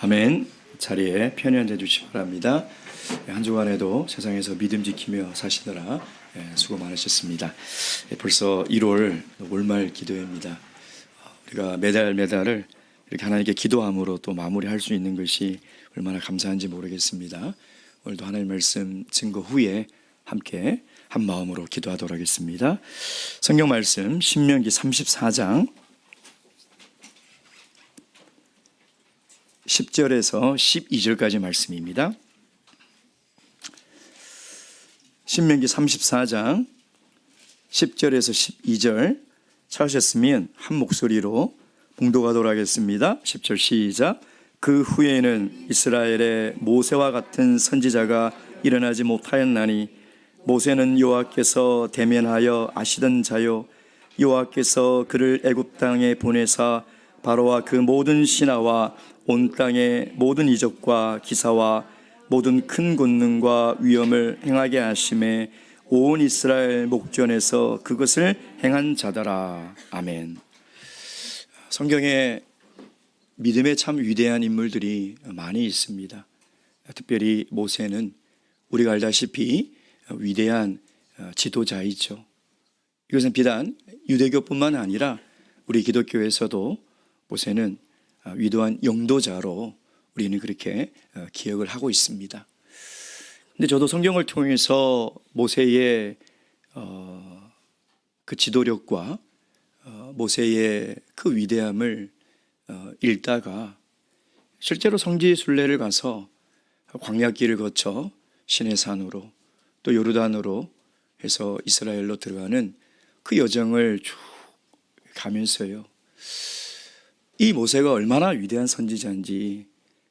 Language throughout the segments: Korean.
아멘. 자리에 편히 앉아 주시기 바랍니다. 예, 한 주간에도 세상에서 믿음 지키며 사시느라 예, 수고 많으셨습니다. 예, 벌써 1월 월말 기도회입니다. 우리가 매달 매달을 이렇게 하나님께 기도함으로 또 마무리할 수 있는 것이 얼마나 감사한지 모르겠습니다. 오늘도 하나님 말씀 증거 후에 함께 한 마음으로 기도하도록 하겠습니다. 성경 말씀 신명기 34장 10절에서 12절까지 말씀입니다. 신명기 34장 10절에서 12절 찾으셨으면 한 목소리로 봉독하도록 하겠습니다. 10절 시작. 그 후에는 이스라엘의 모세와 같은 선지자가 일어나지 못하였나니 모세는 여호와께서 대면하여 아시던 자요 여호와께서 그를 애굽 땅에 보내사 바로와 그 모든 신하와 온 땅의 모든 이적과 기사와 모든 큰 권능과 위엄을 행하게 하심에 온 이스라엘 목전에서 그것을 행한 자더라. 아멘. 성경에 믿음의 참 위대한 인물들이 많이 있습니다. 특별히 모세는 우리가 알다시피 위대한 지도자이죠. 이것은 비단 유대교뿐만 아니라 우리 기독교에서도 모세는 위대한 영도자로 우리는 그렇게 기억을 하고 있습니다. 근데 저도 성경을 통해서 모세의 어, 그 지도력과 어, 모세의 그 위대함을 어, 읽다가 실제로 성지 순례를 가서 광야길을 거쳐 시내산으로 또 요르단으로 해서 이스라엘로 들어가는 그 여정을 쭉 가면서요. 이 모세가 얼마나 위대한 선지자인지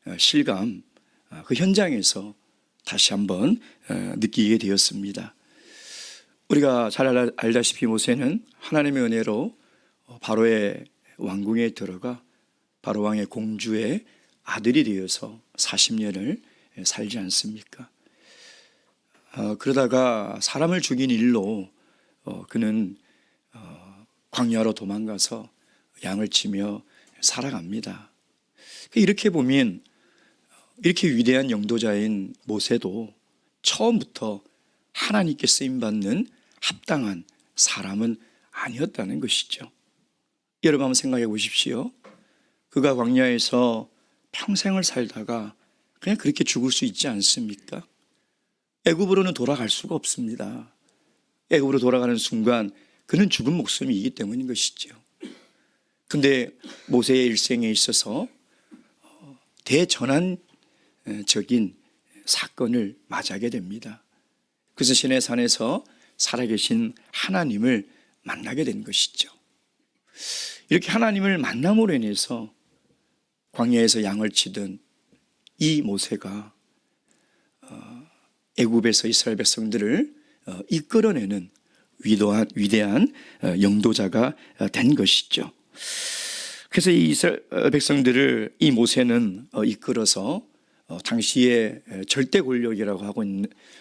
어, 실감 어, 그 현장에서 다시 한번 어, 느끼게 되었습니다. 우리가 잘 알다- 알다시피 모세는 하나님의 은혜로 바로의 왕궁에 들어가 바로 왕의 공주의 아들이 되어서 40년을 살지 않습니까? 어, 그러다가 사람을 죽인 일로 어, 그는 어, 광야로 도망가서 양을 치며 살아갑니다. 이렇게 보면 이렇게 위대한 영도자인 모세도 처음부터 하나님께 쓰임 받는 합당한 사람은 아니었다는 것이죠. 여러분 한번 생각해 보십시오. 그가 광야에서 평생을 살다가 그냥 그렇게 죽을 수 있지 않습니까? 애굽으로는 돌아갈 수가 없습니다. 애굽으로 돌아가는 순간 그는 죽은 목숨이기 때문인 것이죠. 근데 모세의 일생에 있어서 어, 대전환적인 사건을 맞이하게 됩니다. 그래서 신의 산에서 살아계신 하나님을 만나게 된 것이죠. 이렇게 하나님을 만남으로 인해서 광야에서 양을 치던 이 모세가 어, 애굽에서 이스라엘 백성들을 어, 이끌어내는 위대한, 위대한 어, 영도자가 된 것이죠. 그래서 이 이스라엘 백성들을 이 모세는 이끌어서 당시의 절대 권력이라고 하고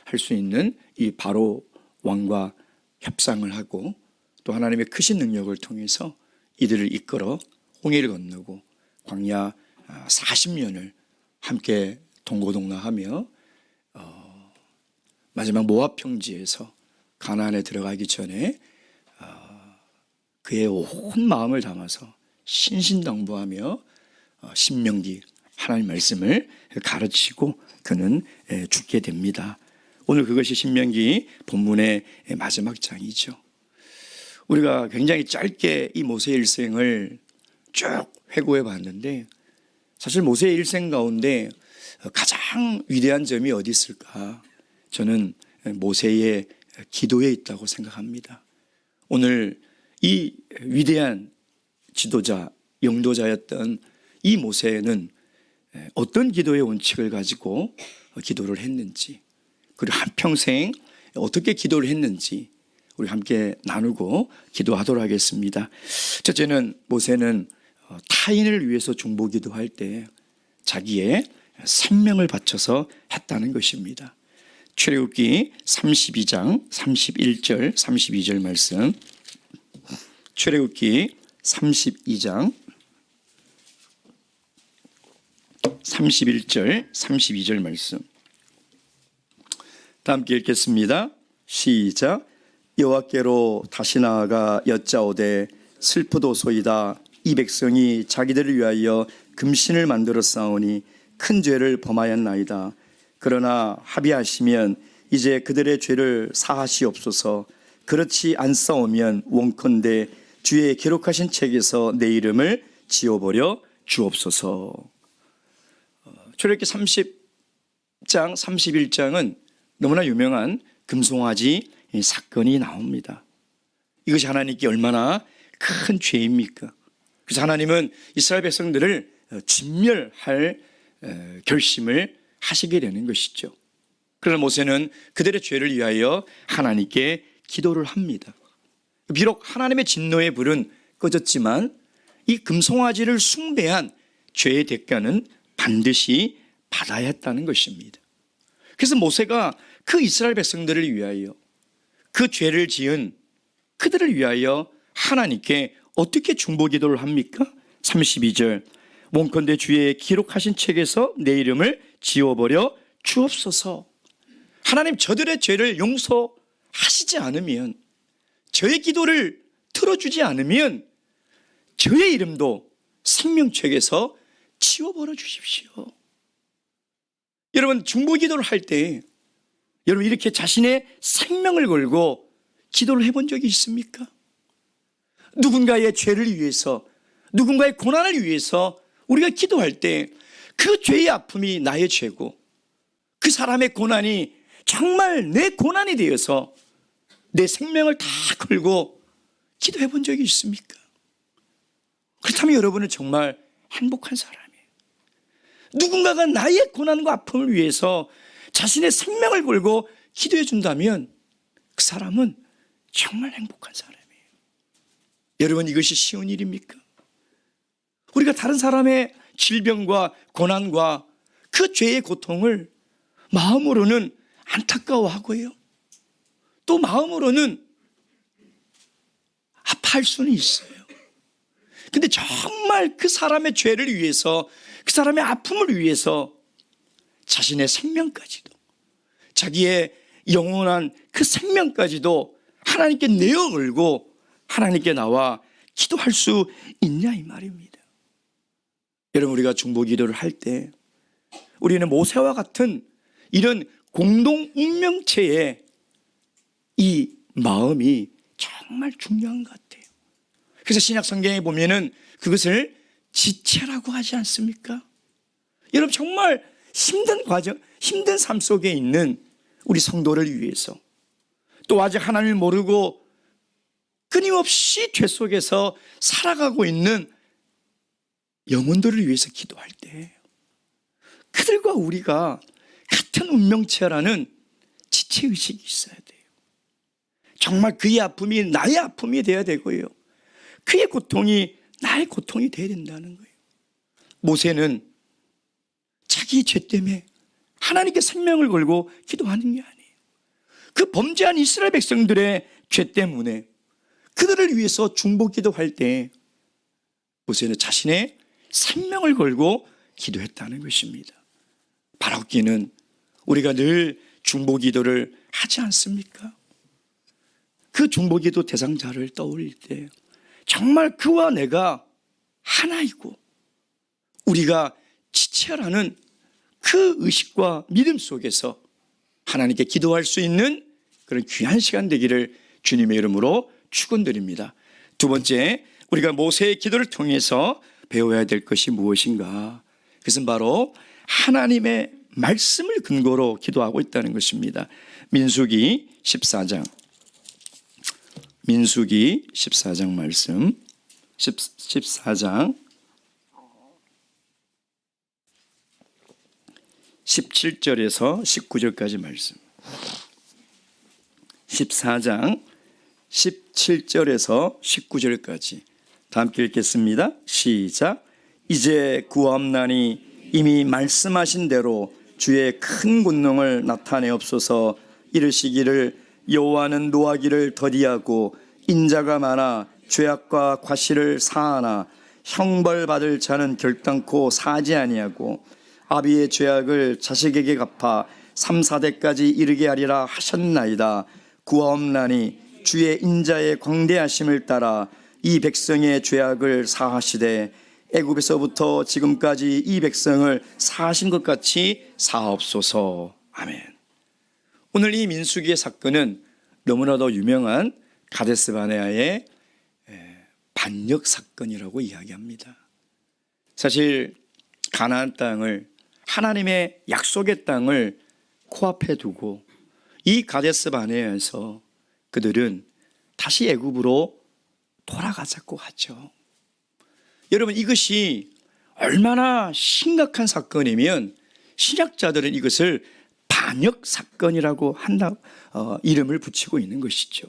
할 수 있는 이 바로 왕과 협상을 하고 또 하나님의 크신 능력을 통해서 이들을 이끌어 홍해를 건너고 광야 40년을 함께 동고동락하며 어, 마지막 모압 평지에서 가나안에 들어가기 전에 어, 그의 온 마음을 담아서 신신당부하며 어, 신명기 하나님 말씀을 가르치고 그는 에, 죽게 됩니다. 오늘 그것이 신명기 본문의 마지막 장이죠. 우리가 굉장히 짧게 이 모세의 일생을 쭉 회고해 봤는데 사실 모세의 일생 가운데 가장 위대한 점이 어디 있을까? 저는 모세의 기도에 있다고 생각합니다. 오늘 이 위대한 지도자, 영도자였던 이 모세는 어떤 기도의 원칙을 가지고 기도를 했는지, 그리고 한평생 어떻게 기도를 했는지 우리 함께 나누고 기도하도록 하겠습니다. 첫째는 모세는 어, 타인을 위해서 중보 기도 할 때 자기의 생명을 바쳐서 했다는 것입니다. 출애굽기 32장 31절 32절 말씀. 출애굽기 32장 31절, 32절 말씀. 다 함께 읽겠습니다. 시작. 여호와께로 다시 나아가 여짜오되 슬프도소이다. 이 백성이 자기들을 위하여 금신을 만들어 싸우니 큰 죄를 범하였나이다. 그러나 합의하시면 이제 그들의 죄를 사하시옵소서. 그렇지 않사오면 원컨대 주의 기록하신 책에서 내 이름을 지워버려 주옵소서. 어, 출애굽기 30장, 31장은 너무나 유명한 금송아지 이 사건이 나옵니다. 이것이 하나님께 얼마나 큰 죄입니까? 그래서 하나님은 이스라엘 백성들을 어, 진멸할 어, 결심을 하시게 되는 것이죠. 그러나 모세는 그들의 죄를 위하여 하나님께 기도를 합니다. 비록 하나님의 진노의 불은 꺼졌지만 이 금송아지를 숭배한 죄의 대가는 반드시 받아야 했다는 것입니다. 그래서 모세가 그 이스라엘 백성들을 위하여 그 죄를 지은 그들을 위하여 하나님께 어떻게 중보 기도를 합니까? 32절 원컨대 주의 기록하신 책에서 내 이름을 지워버려 주옵소서. 하나님 저들의 죄를 용서하시지 않으면 저의 기도를 들어주지 않으면 저의 이름도 생명책에서 지워버려 주십시오. 여러분 중보 기도를 할 때 여러분 이렇게 자신의 생명을 걸고 기도를 해본 적이 있습니까? 누군가의 죄를 위해서 누군가의 고난을 위해서 우리가 기도할 때 그 죄의 아픔이 나의 죄고 그 사람의 고난이 정말 내 고난이 되어서 내 생명을 다 걸고 기도해 본 적이 있습니까? 그렇다면 여러분은 정말 행복한 사람이에요. 누군가가 나의 고난과 아픔을 위해서 자신의 생명을 걸고 기도해 준다면 그 사람은 정말 행복한 사람이에요. 여러분 이것이 쉬운 일입니까? 우리가 다른 사람의 질병과 고난과 그 죄의 고통을 마음으로는 안타까워하고요. 또 마음으로는 아파할 수는 있어요. 근데 정말 그 사람의 죄를 위해서 그 사람의 아픔을 위해서 자신의 생명까지도 자기의 영원한 그 생명까지도 하나님께 내어 걸고 하나님께 나와 기도할 수 있냐 이 말입니다. 여러분 우리가 중보 기도를 할 때 우리는 모세와 같은 이런 공동 운명체의 이 마음이 정말 중요한 것 같아요. 그래서 신약 성경에 보면은 그것을 지체라고 하지 않습니까? 여러분 정말 힘든 과정, 힘든 삶 속에 있는 우리 성도를 위해서 또 아직 하나님을 모르고 끊임없이 죄 속에서 살아가고 있는 영혼들을 위해서 기도할 때 그들과 우리가 같은 운명체라는 지체의식이 있어야. 정말 그의 아픔이 나의 아픔이 돼야 되고요. 그의 고통이 나의 고통이 돼야 된다는 거예요. 모세는 자기 죄 때문에 하나님께 생명을 걸고 기도하는 게 아니에요. 그 범죄한 이스라엘 백성들의 죄 때문에 그들을 위해서 중보 기도할 때 모세는 자신의 생명을 걸고 기도했다는 것입니다. 바라옵기는 우리가 늘 중보 기도를 하지 않습니까? 그 중보 기도 대상자를 떠올릴 때 정말 그와 내가 하나이고 우리가 지체라는 그 의식과 믿음 속에서 하나님께 기도할 수 있는 그런 귀한 시간 되기를 주님의 이름으로 축원드립니다. 두 번째, 우리가 모세의 기도를 통해서 배워야 될 것이 무엇인가? 그것은 바로 하나님의 말씀을 근거로 기도하고 있다는 것입니다. 민수기 14장. 민수기 14장 말씀. 10, 14장 17절에서 19절까지 말씀. 14장 17절에서 19절까지 다 함께 읽겠습니다. 시작. 이제 구함나니 이미 말씀하신 대로 주의 큰 권능을 나타내옵소서 이르시기를 여호와는 노하기를 더디하고 인자가 많아 죄악과 과실을 사하나 형벌 받을 자는 결단코 사지 아니하고 아비의 죄악을 자식에게 갚아 3, 4대까지 이르게 하리라 하셨나이다. 구하옵나니 주의 인자의 광대하심을 따라 이 백성의 죄악을 사하시되 애굽에서부터 지금까지 이 백성을 사하신 것 같이 사옵소서. 아멘. 오늘 이 민수기의 사건은 너무나도 유명한 가데스 바네아의 반역 사건이라고 이야기합니다. 사실 가나안 땅을 하나님의 약속의 땅을 코앞에 두고 이 가데스 바네아에서 그들은 다시 애굽으로 돌아가자고 하죠. 여러분 이것이 얼마나 심각한 사건이면 신약자들은 이것을 반역 사건이라고 한다 어, 이름을 붙이고 있는 것이죠.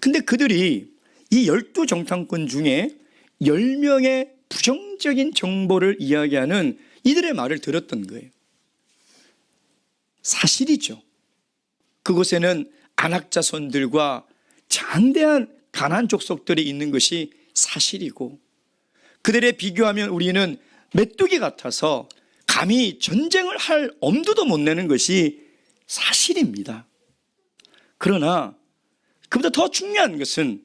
근데 그들이 이 열두 정탐꾼 중에 열 명의 부정적인 정보를 이야기하는 이들의 말을 들었던 거예요. 사실이죠. 그곳에는 안악자손들과 장대한 가난 족속들이 있는 것이 사실이고 그들에 비교하면 우리는 메뚜기 같아서 감히 전쟁을 할 엄두도 못 내는 것이 사실입니다. 그러나 그보다 더 중요한 것은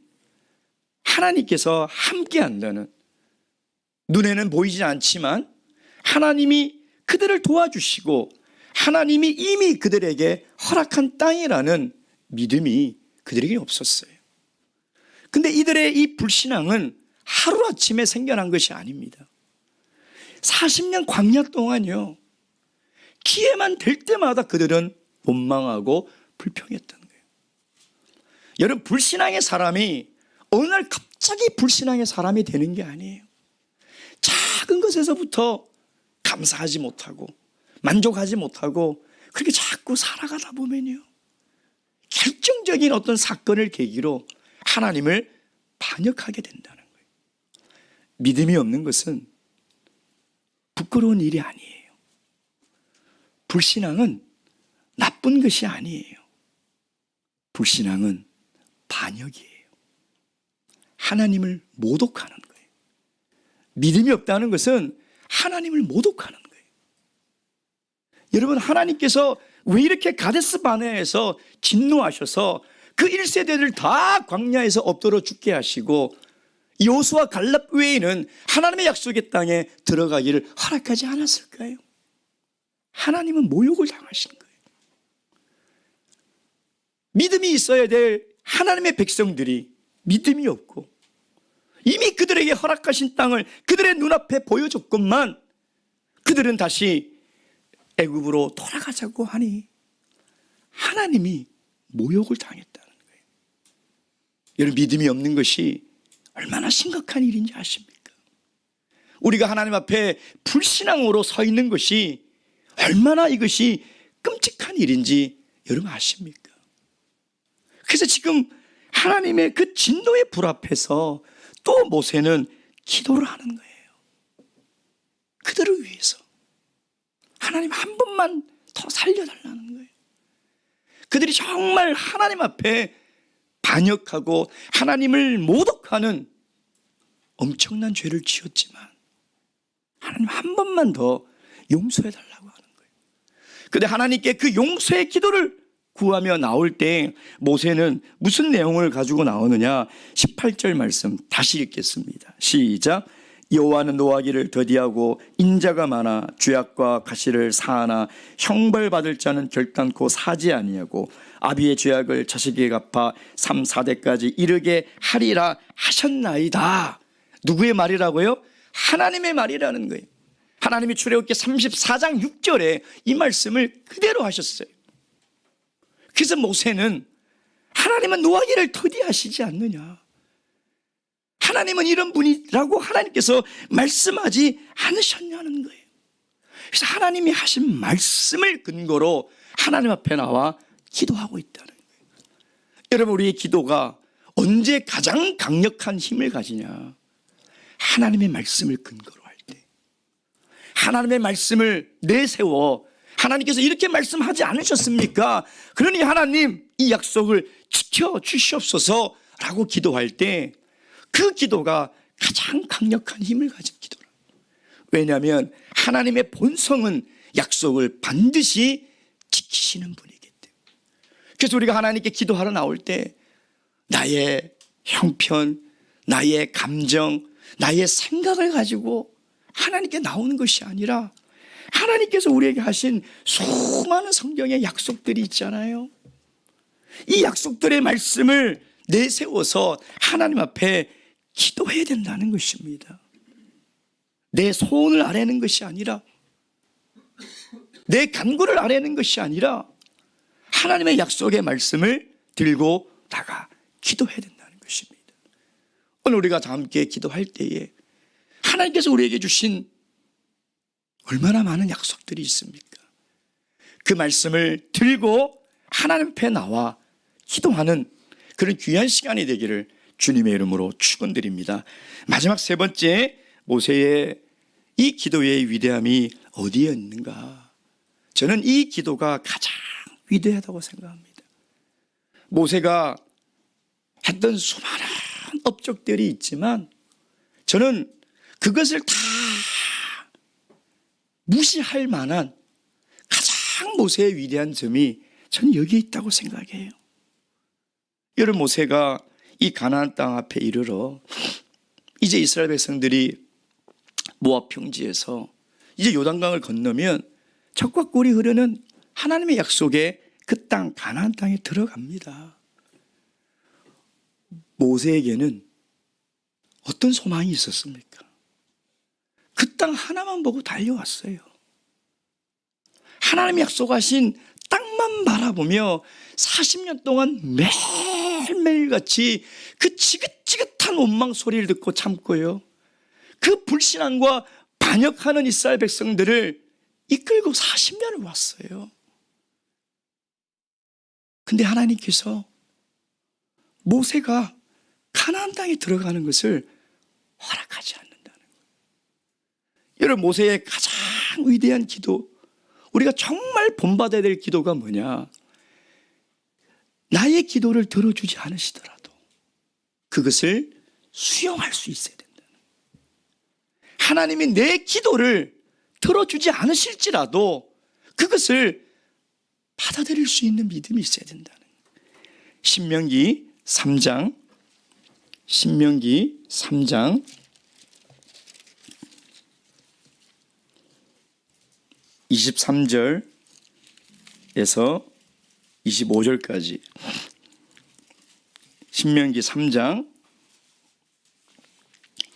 하나님께서 함께 한다는 눈에는 보이지 않지만 하나님이 그들을 도와주시고 하나님이 이미 그들에게 허락한 땅이라는 믿음이 그들에게 없었어요. 근데 이들의 이 불신앙은 하루아침에 생겨난 것이 아닙니다. 40년 광야 동안요. 기회만 될 때마다 그들은 원망하고 불평했던 거예요. 여러분 불신앙의 사람이 어느 날 갑자기 불신앙의 사람이 되는 게 아니에요. 작은 것에서부터 감사하지 못하고 만족하지 못하고 그렇게 자꾸 살아가다 보면요. 결정적인 어떤 사건을 계기로 하나님을 반역하게 된다는 거예요. 믿음이 없는 것은 부끄러운 일이 아니에요. 불신앙은 나쁜 것이 아니에요. 불신앙은 반역이에요. 하나님을 모독하는 거예요. 믿음이 없다는 것은 하나님을 모독하는 거예요. 여러분 하나님께서 왜 이렇게 가데스 바네에서 진노하셔서 그 1세대들 다 광야에서 엎드려 죽게 하시고 요수와 갈렙 외에는 하나님의 약속의 땅에 들어가기를 허락하지 않았을까요? 하나님은 모욕을 당하신 거예요. 믿음이 있어야 될 하나님의 백성들이 믿음이 없고 이미 그들에게 허락하신 땅을 그들의 눈앞에 보여줬건만 그들은 다시 애굽으로 돌아가자고 하니 하나님이 모욕을 당했다는 거예요. 여러분 믿음이 없는 것이 얼마나 심각한 일인지 아십니까? 우리가 하나님 앞에 불신앙으로 서 있는 것이 얼마나 이것이 끔찍한 일인지 여러분 아십니까? 그래서 지금 하나님의 그 진노의 불 앞에서 또 모세는 기도를 하는 거예요. 그들을 위해서. 하나님 한 번만 더 살려달라는 거예요. 그들이 정말 하나님 앞에 반역하고 하나님을 모독하는 엄청난 죄를 지었지만 하나님 한 번만 더 용서해 달라고 하는 거예요. 근데 하나님께 그 용서의 기도를 구하며 나올 때 모세는 무슨 내용을 가지고 나오느냐? 18절 말씀 다시 읽겠습니다. 시작. 여호와는 노하기를 더디하고 인자가 많아 죄악과 가시를 사하나 형벌 받을 자는 결단코 사지 아니하고 아비의 죄악을 자식에게 갚아 3, 4대까지 이르게 하리라 하셨나이다. 누구의 말이라고요? 하나님의 말이라는 거예요. 하나님이 출애굽기 34장 6절에 이 말씀을 그대로 하셨어요. 그래서 모세는 하나님은 노하기를 더디하시지 않느냐. 하나님은 이런 분이라고 하나님께서 말씀하지 않으셨냐는 거예요. 그래서 하나님이 하신 말씀을 근거로 하나님 앞에 나와 기도하고 있다는 거예요. 여러분, 우리의 기도가 언제 가장 강력한 힘을 가지냐? 하나님의 말씀을 근거로 할 때. 하나님의 말씀을 내세워 하나님께서 이렇게 말씀하지 않으셨습니까? 그러니 하나님 이 약속을 지켜 주시옵소서라고 기도할 때 그 기도가 가장 강력한 힘을 가진 기도라. 왜냐하면 하나님의 본성은 약속을 반드시 지키시는 때문에. 그래서 우리가 하나님께 기도하러 나올 때 나의 형편, 나의 감정, 나의 생각을 가지고 하나님께 나오는 것이 아니라 하나님께서 우리에게 하신 수많은 성경의 약속들이 있잖아요. 이 약속들의 말씀을 내세워서 하나님 앞에 기도해야 된다는 것입니다. 내 소원을 아뢰는 것이 아니라 내 간구를 아뢰는 것이 아니라 하나님의 약속의 말씀을 들고 나가 기도해야 된다는 것입니다. 오늘 우리가 다 함께 기도할 때에 하나님께서 우리에게 주신 얼마나 많은 약속들이 있습니까? 그 말씀을 들고 하나님 앞에 나와 기도하는 그런 귀한 시간이 되기를 주님의 이름으로 축원드립니다. 마지막 세 번째 모세의 이 기도의 위대함이 어디에 있는가? 저는 이 기도가 가장 위대하다고 생각합니다. 모세가 했던 수많은 업적들이 있지만 저는 그것을 다 무시할 만한 가장 모세의 위대한 점이 저는 여기에 있다고 생각해요. 여러분 모세가 이 가나안 땅 앞에 이르러 이제 이스라엘 백성들이 모압 평지에서 이제 요단강을 건너면 적과 꿀이 흐르는 하나님의 약속의 그땅 가나안 땅에 들어갑니다. 모세에게는 어떤 소망이 있었습니까? 그 땅 하나만 보고 달려왔어요. 하나님이 약속하신 땅만 바라보며 40년 동안 매일매일 같이 그 지긋지긋한 원망 소리를 듣고 참고요. 그 불신앙과 반역하는 이스라엘 백성들을 이끌고 40년을 왔어요. 근데 하나님께서 모세가 가나안 땅에 들어가는 것을 허락하지 않는다는 거예요. 여러분 모세의 가장 위대한 기도 우리가 정말 본받아야 될 기도가 뭐냐? 나의 기도를 들어주지 않으시더라도 그것을 수용할 수 있어야 거예요. 하나님이 내 기도를 들어주지 않으실지라도 그것을 받아들일 수 있는 믿음이 있어야 된다는. 신명기 3장 신명기 3장 23절에서 25절까지 신명기 3장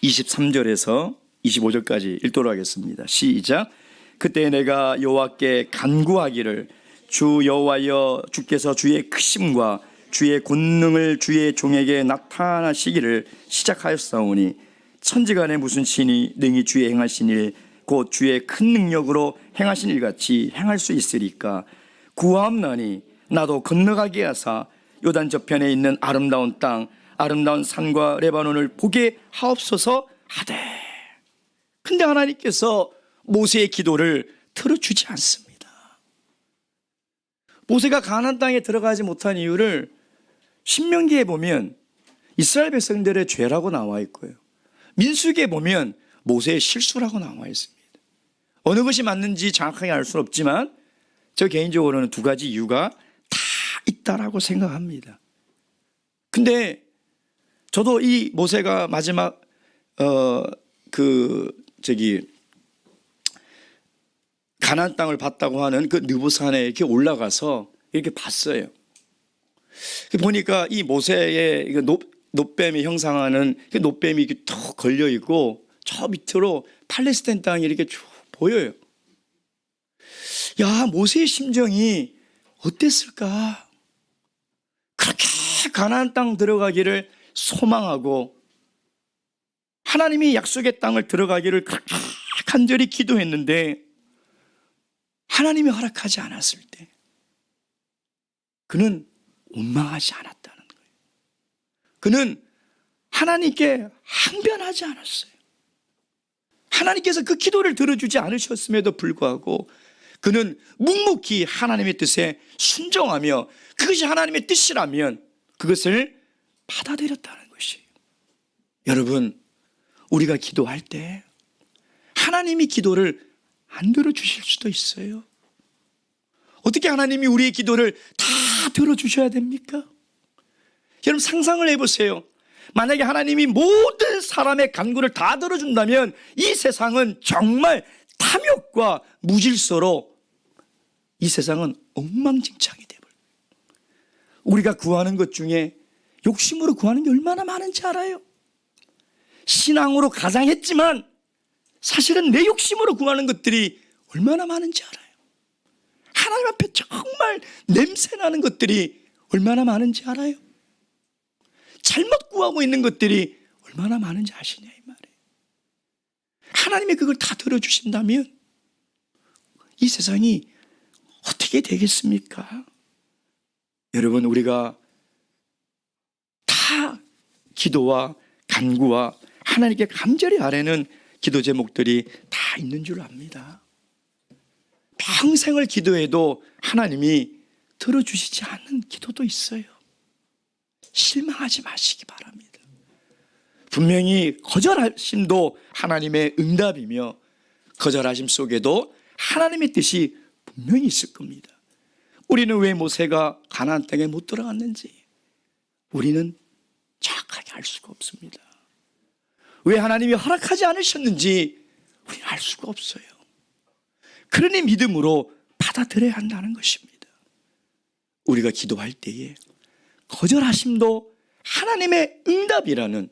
23절에서 25절까지 읽도록 하겠습니다. 시작. 그때 내가 여호와께 간구하기를 주 여호와여 주께서 주의 크심과 주의 권능을 주의 종에게 나타나시기를 시작하였사오니 천지간에 무슨 신이 능히 주의 행하신 일 곧 주의 큰 능력으로 행하신 일 같이 행할 수 있으리까 구하옵나니 나도 건너가게 하사 요단 저편에 있는 아름다운 땅 아름다운 산과 레바논을 보게 하옵소서 하되 근데 하나님께서 모세의 기도를 들어주지 않습니다. 모세가 가나안 땅에 들어가지 못한 이유를 신명기에 보면 이스라엘 백성들의 죄라고 나와 있고요. 민수기에 보면 모세의 실수라고 나와 있습니다. 어느 것이 맞는지 정확하게 알 수는 없지만 저 개인적으로는 두 가지 이유가 다 있다라고 생각합니다. 근데 저도 이 모세가 마지막 어 그 저기 가나안 땅을 봤다고 하는 그 느부산에 이렇게 올라가서 이렇게 봤어요. 보니까 이 모세의 이거 노, 노뱀이 형상하는 그 노뱀이 이렇게 툭 걸려 있고 저 밑으로 팔레스타인 땅이 이렇게 쭉 보여요. 야 모세의 심정이 어땠을까? 그렇게 가나안 땅 들어가기를 소망하고 하나님이 약속의 땅을 들어가기를 그렇게 간절히 기도했는데 하나님이 허락하지 않았을 때 그는 원망하지 않았다는 거예요. 그는 하나님께 항변하지 않았어요. 하나님께서 그 기도를 들어주지 않으셨음에도 불구하고 그는 묵묵히 하나님의 뜻에 순종하며 그것이 하나님의 뜻이라면 그것을 받아들였다는 것이에요. 여러분, 우리가 기도할 때 하나님이 기도를 안 들어주실 수도 있어요. 어떻게 하나님이 우리의 기도를 다 들어주셔야 됩니까? 여러분 상상을 해보세요. 만약에 하나님이 모든 사람의 간구를 다 들어준다면 이 세상은 정말 탐욕과 무질서로 이 세상은 엉망진창이 되버려. 우리가 구하는 것 중에 욕심으로 구하는 게 얼마나 많은지 알아요? 신앙으로 가장 했지만 사실은 내 욕심으로 구하는 것들이 얼마나 많은지 알아요. 하나님 앞에 정말 냄새나는 것들이 얼마나 많은지 알아요. 잘못 구하고 있는 것들이 얼마나 많은지 아시냐 이 말이에요. 하나님이 그걸 다 들어주신다면 이 세상이 어떻게 되겠습니까? 여러분 우리가 다 기도와 간구와 하나님께 간절히 아뢰는 기도 제목들이 다 있는 줄 압니다. 평생을 기도해도 하나님이 들어주시지 않는 기도도 있어요. 실망하지 마시기 바랍니다. 분명히 거절하심도 하나님의 응답이며 거절하심 속에도 하나님의 뜻이 분명히 있을 겁니다. 우리는 왜 모세가 가나안 땅에 못 들어갔는지 우리는 정확하게 알 수가 없습니다. 왜 하나님이 허락하지 않으셨는지 우리는 알 수가 없어요. 그러니 믿음으로 받아들여야 한다는 것입니다. 우리가 기도할 때에 거절하심도 하나님의 응답이라는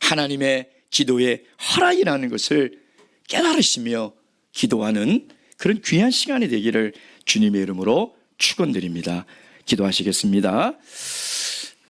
하나님의 기도의 허락이라는 것을 깨달으시며 기도하는 그런 귀한 시간이 되기를 주님의 이름으로 축원드립니다. 기도하시겠습니다.